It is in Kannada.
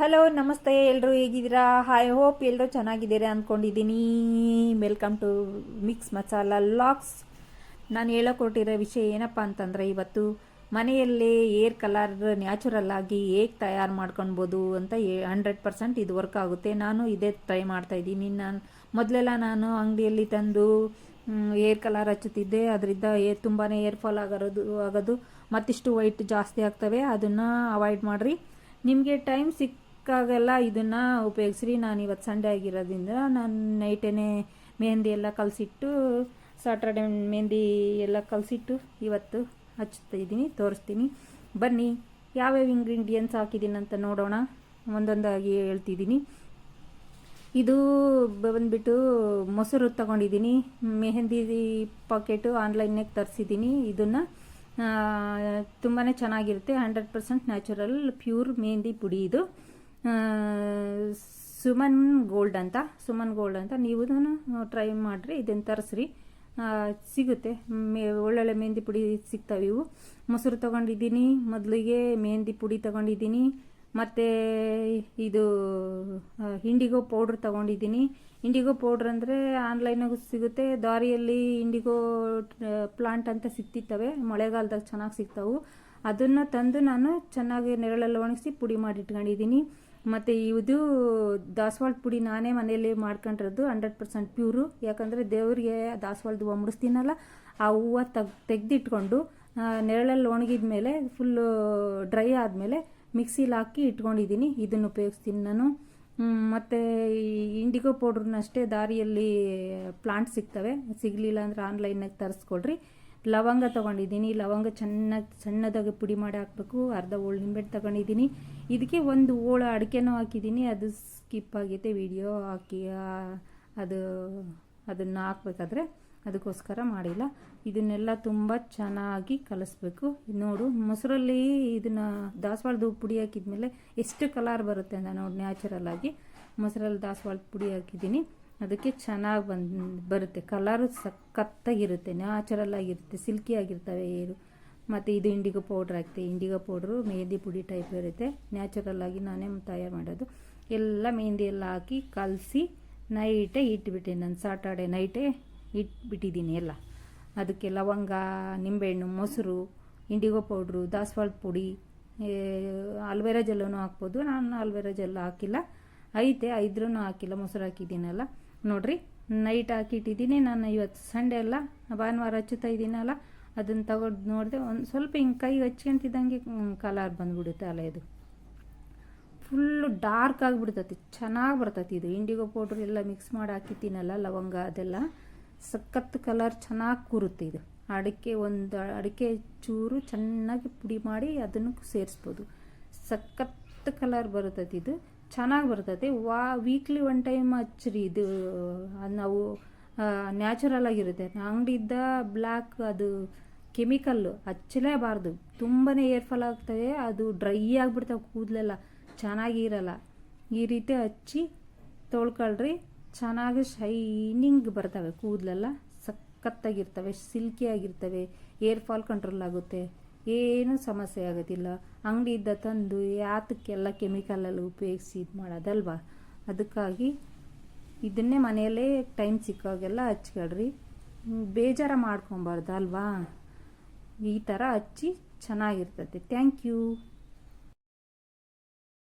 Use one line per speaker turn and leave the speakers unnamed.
ಹಲೋ, ನಮಸ್ತೆ. ಎಲ್ಲರೂ ಹೇಗಿದ್ದೀರಾ? ಹಾಯ್ ಹೋಪ್ ಎಲ್ಲರೂ ಚೆನ್ನಾಗಿದ್ದೀರಾ ಅಂದ್ಕೊಂಡಿದ್ದೀನಿ welcome to mix masala locks ನಾನು ಹೇಳೋಕೊಟ್ಟಿರೋ ವಿಷಯ ಏನಪ್ಪ ಅಂತಂದರೆ, ಇವತ್ತು ಮನೆಯಲ್ಲೇ ಏರ್ ಕಲರ್ ನ್ಯಾಚುರಲ್ ಆಗಿ ಹೇಗೆ ತಯಾರು ಮಾಡ್ಕೊಳ್ಬೋದು ಅಂತ ಹಂಡ್ರೆಡ್ ಪರ್ಸೆಂಟ್ ಇದು ವರ್ಕ್ ಆಗುತ್ತೆ. ನಾನು ಇದೇ ಟ್ರೈ ಮಾಡ್ತಾ ಇದ್ದೀನಿ. ನಾನು ಮೊದಲೆಲ್ಲ ನಾನು ಅಂಗಡಿಯಲ್ಲಿ ತಂದು ಏರ್ ಕಲರ್ ಹಚ್ಚುತ್ತಿದ್ದೆ. ಅದರಿಂದ ಏರ್ ತುಂಬಾ ಏರ್ ಫಾಲ್ ಆಗೋದು ಆಗೋದು ಮತ್ತಿಷ್ಟು ವೈಟ್ ಜಾಸ್ತಿ ಆಗ್ತವೆ. ಅದನ್ನು ಅವಾಯ್ಡ್ ಮಾಡಿರಿ. ನಿಮಗೆ ಟೈಮ್ ಸಿಕ್ಕಾಗೆಲ್ಲ ಇದನ್ನು ಉಪಯೋಗಿಸ್ರಿ. ನಾನು ಇವತ್ತು ಸಂಡೆ ಆಗಿರೋದ್ರಿಂದ ನಾನು ನೈಟೇನೆ ಮೆಹಂದಿ ಎಲ್ಲ ಕಲಸಿಟ್ಟು ಸಾಟರ್ಡೆ ಮೆಹಂದಿ ಎಲ್ಲ ಕಲಸಿಟ್ಟು ಇವತ್ತು ಹಚ್ತಾ ಇದ್ದೀನಿ, ತೋರಿಸ್ತೀನಿ. ಬನ್ನಿ, ಯಾವ್ಯಾವ ಇಂಗ್ರೀಡಿಯೆಂಟ್ಸ್ ಹಾಕಿದ್ದೀನಿ ಅಂತ ನೋಡೋಣ. ಒಂದೊಂದಾಗಿ ಹೇಳ್ತಿದ್ದೀನಿ. ಇದು ಬಂದ್ಬಿಟ್ಟು ಮೊಸರು ತಗೊಂಡಿದ್ದೀನಿ. ಮೆಹಂದಿ ಪಾಕೆಟು ಆನ್ಲೈನ್ನಾಗ ತರಿಸಿದ್ದೀನಿ ಇದನ್ನು. ತುಂಬಾ ಚೆನ್ನಾಗಿರುತ್ತೆ. Hundred percent natural pure mehndi ಪುಡಿ ಇದು. ಸುಮನ್ ಗೋಲ್ಡ್ ಅಂತ, ಸುಮನ್ ಗೋಲ್ಡ್ ಅಂತ, ನೀವು ಟ್ರೈ ಮಾಡಿರಿ, ಇದನ್ನು ತರಿಸ್ರಿ. ಸಿಗುತ್ತೆ. ಮೇ, ಒಳ್ಳೊಳ್ಳೆ ಮೆಹಂದಿ ಪುಡಿ ಸಿಗ್ತವೆ ಇವು. ಮೊಸರು ತಗೊಂಡಿದ್ದೀನಿ, ಮೊದಲಿಗೆ ಮೆಹಂದಿ ಪುಡಿ ತಗೊಂಡಿದ್ದೀನಿ. ಮತ್ತು ಇದು ಇಂಡಿಗೋ ಪೌಡ್ರ್ ತೊಗೊಂಡಿದ್ದೀನಿ. ಇಂಡಿಗೋ ಪೌಡ್ರ್ ಅಂದರೆ ಆನ್ಲೈನಾಗೂ ಸಿಗುತ್ತೆ. ದಾರಿಯಲ್ಲಿ ಇಂಡಿಗೋ ಪ್ಲಾಂಟ್ ಅಂತ ಸಿಗ್ತಿತ್ತವೆ. ಮಳೆಗಾಲದಾಗ ಚೆನ್ನಾಗಿ ಸಿಗ್ತಾವು. ಅದನ್ನು ತಂದು ನಾನು ಚೆನ್ನಾಗಿ ನೆರಳಲ್ಲಿ ಒಣಗಿಸಿ ಪುಡಿ ಮಾಡಿ ಇಟ್ಕೊಂಡಿದ್ದೀನಿ. ಮತ್ತು ಇದು ದಾಸವಾಳ ಪುಡಿ ನಾನೇ ಮನೆಯಲ್ಲಿ ಮಾಡ್ಕೊಂಡಿರೋದು, ಹಂಡ್ರೆಡ್ ಪರ್ಸೆಂಟ್ ಪ್ಯೂರು. ಯಾಕಂದರೆ ದೇವರಿಗೆ ದಾಸವಾಳದ ಹೂವು ಮುಡಿಸ್ತೀನಲ್ಲ, ಆ ಹೂವು ತೆಗ್, ತೆಗೆದಿಟ್ಕೊಂಡು ನೆರಳಲ್ಲಿ ಒಣಗಿದ ಮೇಲೆ ಫುಲ್ಲು ಡ್ರೈ ಆದಮೇಲೆ ಮಿಕ್ಸಿಲಿ ಹಾಕಿ ಇಟ್ಕೊಂಡಿದ್ದೀನಿ. ಇದನ್ನು ಉಪಯೋಗಿಸ್ತೀನಿ ನಾನು. ಮತ್ತು ಈ ಇಂಡಿಗೋ ಪೌಡ್ರನ್ನಷ್ಟೇ ದಾರಿಯಲ್ಲಿ ಪ್ಲಾಂಟ್ ಸಿಗ್ತವೆ. ಸಿಗಲಿಲ್ಲ ಅಂದರೆ ಆನ್ಲೈನಾಗ ತರಿಸ್ಕೊಳ್ರಿ ಲವಂಗ ತೊಗೊಂಡಿದ್ದೀನಿ. ಲವಂಗ ಚೆನ್ನಾಗಿ ಸಣ್ಣದಾಗಿ ಪುಡಿ ಮಾಡಿ ಹಾಕಬೇಕು. ಅರ್ಧ ಹೋಳು ನಿಂಬೆಹಣ್ಣು ತಗೊಂಡಿದ್ದೀನಿ. ಇದಕ್ಕೆ ಒಂದು ಹೋಳು ಅಡಿಕೆನೂ ಹಾಕಿದ್ದೀನಿ. ಅದು ಸ್ಕಿಪ್ ಆಗೈತೆ. ವಿಡಿಯೋ ಹಾಕಿ ಅದು, ಅದನ್ನು ಹಾಕ್ಬೇಕಾದ್ರೆ ಅದಕ್ಕೋಸ್ಕರ ಮಾಡಿಲ್ಲ. ಇದನ್ನೆಲ್ಲ ತುಂಬ ಚೆನ್ನಾಗಿ ಕಲಿಸ್ಬೇಕು. ನೋಡು, ಮೊಸರಲ್ಲಿ ಇದನ್ನು ದಾಸವಾಳದ ಪುಡಿ ಹಾಕಿದ್ಮೇಲೆ ಎಷ್ಟು ಕಲರ್ ಬರುತ್ತೆ ಅಂತ ನೋಡಿ ನ್ಯಾಚುರಲ್ ಆಗಿ. ಮೊಸರಲ್ಲಿ ದಾಸವಾಳದ ಪುಡಿ ಹಾಕಿದ್ದೀನಿ. ಅದಕ್ಕೆ ಚೆನ್ನಾಗಿ ಬಂದು, ಬರುತ್ತೆ. ಕಲರು ಸಖತ್ತಾಗಿರುತ್ತೆ. ನ್ಯಾಚುರಲ್ ಆಗಿರುತ್ತೆ. ಸಿಲ್ಕಿ ಆಗಿರ್ತವೆ ಏರು. ಮತ್ತು ಇದು ಇಂಡಿಗೋ ಪೌಡ್ರ್ ಹಾಕ್ತೆ. ಇಂಡಿಗೋ ಪೌಡ್ರು ಮೆಹಂದಿ ಪುಡಿ ಟೈಪ್ ಇರುತ್ತೆ. ನ್ಯಾಚುರಲ್ ಆಗಿ ನಾನೇ ತಯಾರು ಮಾಡೋದು. ಎಲ್ಲ ಮೆಹಂದಿ ಎಲ್ಲ ಹಾಕಿ ಕಲಸಿ ನೈಟೇ ಇಟ್ಬಿಟ್ಟೆ ನಾನು. ಸಾಟರ್ಡೆ ನೈಟೇ ಇಟ್ಬಿಟ್ಟಿದ್ದೀನಿ ಎಲ್ಲ. ಅದಕ್ಕೆ ಲವಂಗ, ನಿಂಬೆಹಣ್ಣು, ಮೊಸರು, ಇಂಡಿಗೋ ಪೌಡ್ರು ದಾಸವಾಳದ ಪುಡಿ ಅಲ್ವೆರಾ ಜೆಲ್ಲೂ ಹಾಕ್ಬೋದು. ನಾನು ಅಲ್ವೆರಾ ಜೆಲ್ಲ ಹಾಕಿಲ್ಲ. ಐತೆ ಇದ್ರೂ ಹಾಕಿಲ್ಲ. ಮೊಸರು ಹಾಕಿದ್ದೀನಲ್ಲ. ನೋಡ್ರಿ ನೈಟ್ ಹಾಕಿಟ್ಟಿದ್ದೀನಿ. ನಾನು ಇವತ್ತು ಸಂಡೇ ಅಲ್ಲ, ಭಾನುವಾರ ಹಚ್ಚುತ್ತಾ ಇದ್ದೀನಲ್ಲ ಅದನ್ನು ತಗೊಂಡು ನೋಡಿದೆ, ಒಂದು ಸ್ವಲ್ಪ ಹಿಂಗೆ ಕೈಗೆ ಹಚ್ಕೊಂತಿದ್ದಂಗೆ ಕಲರ್ ಬಂದುಬಿಡುತ್ತೆ ಅಲ್ಲ ಇದು. ಫುಲ್ಲು ಡಾರ್ಕ್ ಆಗಿಬಿಡ್ತತಿ, ಚೆನ್ನಾಗಿ ಬರ್ತೈತಿ ಇದು. ಇಂಡಿಗೋ ಪೌಡ್ರ್ ಎಲ್ಲ ಮಿಕ್ಸ್ ಮಾಡಿ ಹಾಕಿದ್ದೀನಲ್ಲ, ಲವಂಗ ಅದೆಲ್ಲ. ಸಖತ್ತು ಕಲರ್ ಚೆನ್ನಾಗಿ ಕೂರುತ್ತೆ ಇದು. ಅಡಿಕೆ ಒಂದು, ಅಡಿಕೆ ಚೂರು ಚೆನ್ನಾಗಿ ಪುಡಿ ಮಾಡಿ ಅದನ್ನು ಸೇರಿಸ್ಬೋದು. ಸಖತ್ ಕಲರ್ ಬರ್ತೈತಿ ಇದು. ಚೆನ್ನಾಗಿ ಬರ್ತೈತಿ. ವಾ ವೀಕ್ಲಿ ಒನ್ ಟೈಮ್ ಹಚ್ಚಿರಿ ಇದು ನಾವು ನ್ಯಾಚುರಲ್ ಆಗಿರುತ್ತೆ. ಅಂಗಡಿದ್ದ ಬ್ಲ್ಯಾಕ್ ಅದು ಕೆಮಿಕಲ್ಲು ಹಚ್ಚಲೇಬಾರ್ದು. ತುಂಬಾ ಏರ್ಫಾಲ್ ಆಗ್ತವೆ, ಅದು ಡ್ರೈ ಆಗಿಬಿಡ್ತಾವೆ ಕೂದಲೆಲ್ಲ. ಚೆನ್ನಾಗಿರಲ್ಲ. ಈ ರೀತಿ ಹಚ್ಚಿ ತೊಳ್ಕೊಳ್ರಿ. ಚೆನ್ನಾಗಿ ಶೈನಿಂಗ್ ಬರ್ತವೆ ಕೂದಲೆಲ್ಲ. ಸಖತ್ತಾಗಿರ್ತವೆ ಸಿಲ್ಕಿ ಆಗಿರ್ತವೆ ಏರ್ ಫಾಲ್ ಕಂಟ್ರೋಲ್ ಆಗುತ್ತೆ. ಏನೂ ಸಮಸ್ಯೆ ಆಗೋದಿಲ್ಲ. ಅಂಗಡಿಯಿಂದ ತಂದು ಯಾತಕ್ಕೆಲ್ಲ ಕೆಮಿಕಲಲ್ಲಿ ಉಪಯೋಗಿಸಿ ಇದು ಮಾಡೋದಲ್ವ? ಅದಕ್ಕಾಗಿ ಇದನ್ನೇ ಮನೆಯಲ್ಲೇ ಟೈಮ್ ಸಿಕ್ಕಾಗೆಲ್ಲ ಹಚ್ಕೊಳ್ರಿ ಬೇಜಾರ ಮಾಡ್ಕೊಬಾರ್ದು ಅಲ್ವಾ ಈ ಥರ ಹಚ್ಚಿ ಚೆನ್ನಾಗಿರ್ತದೆ. Thank you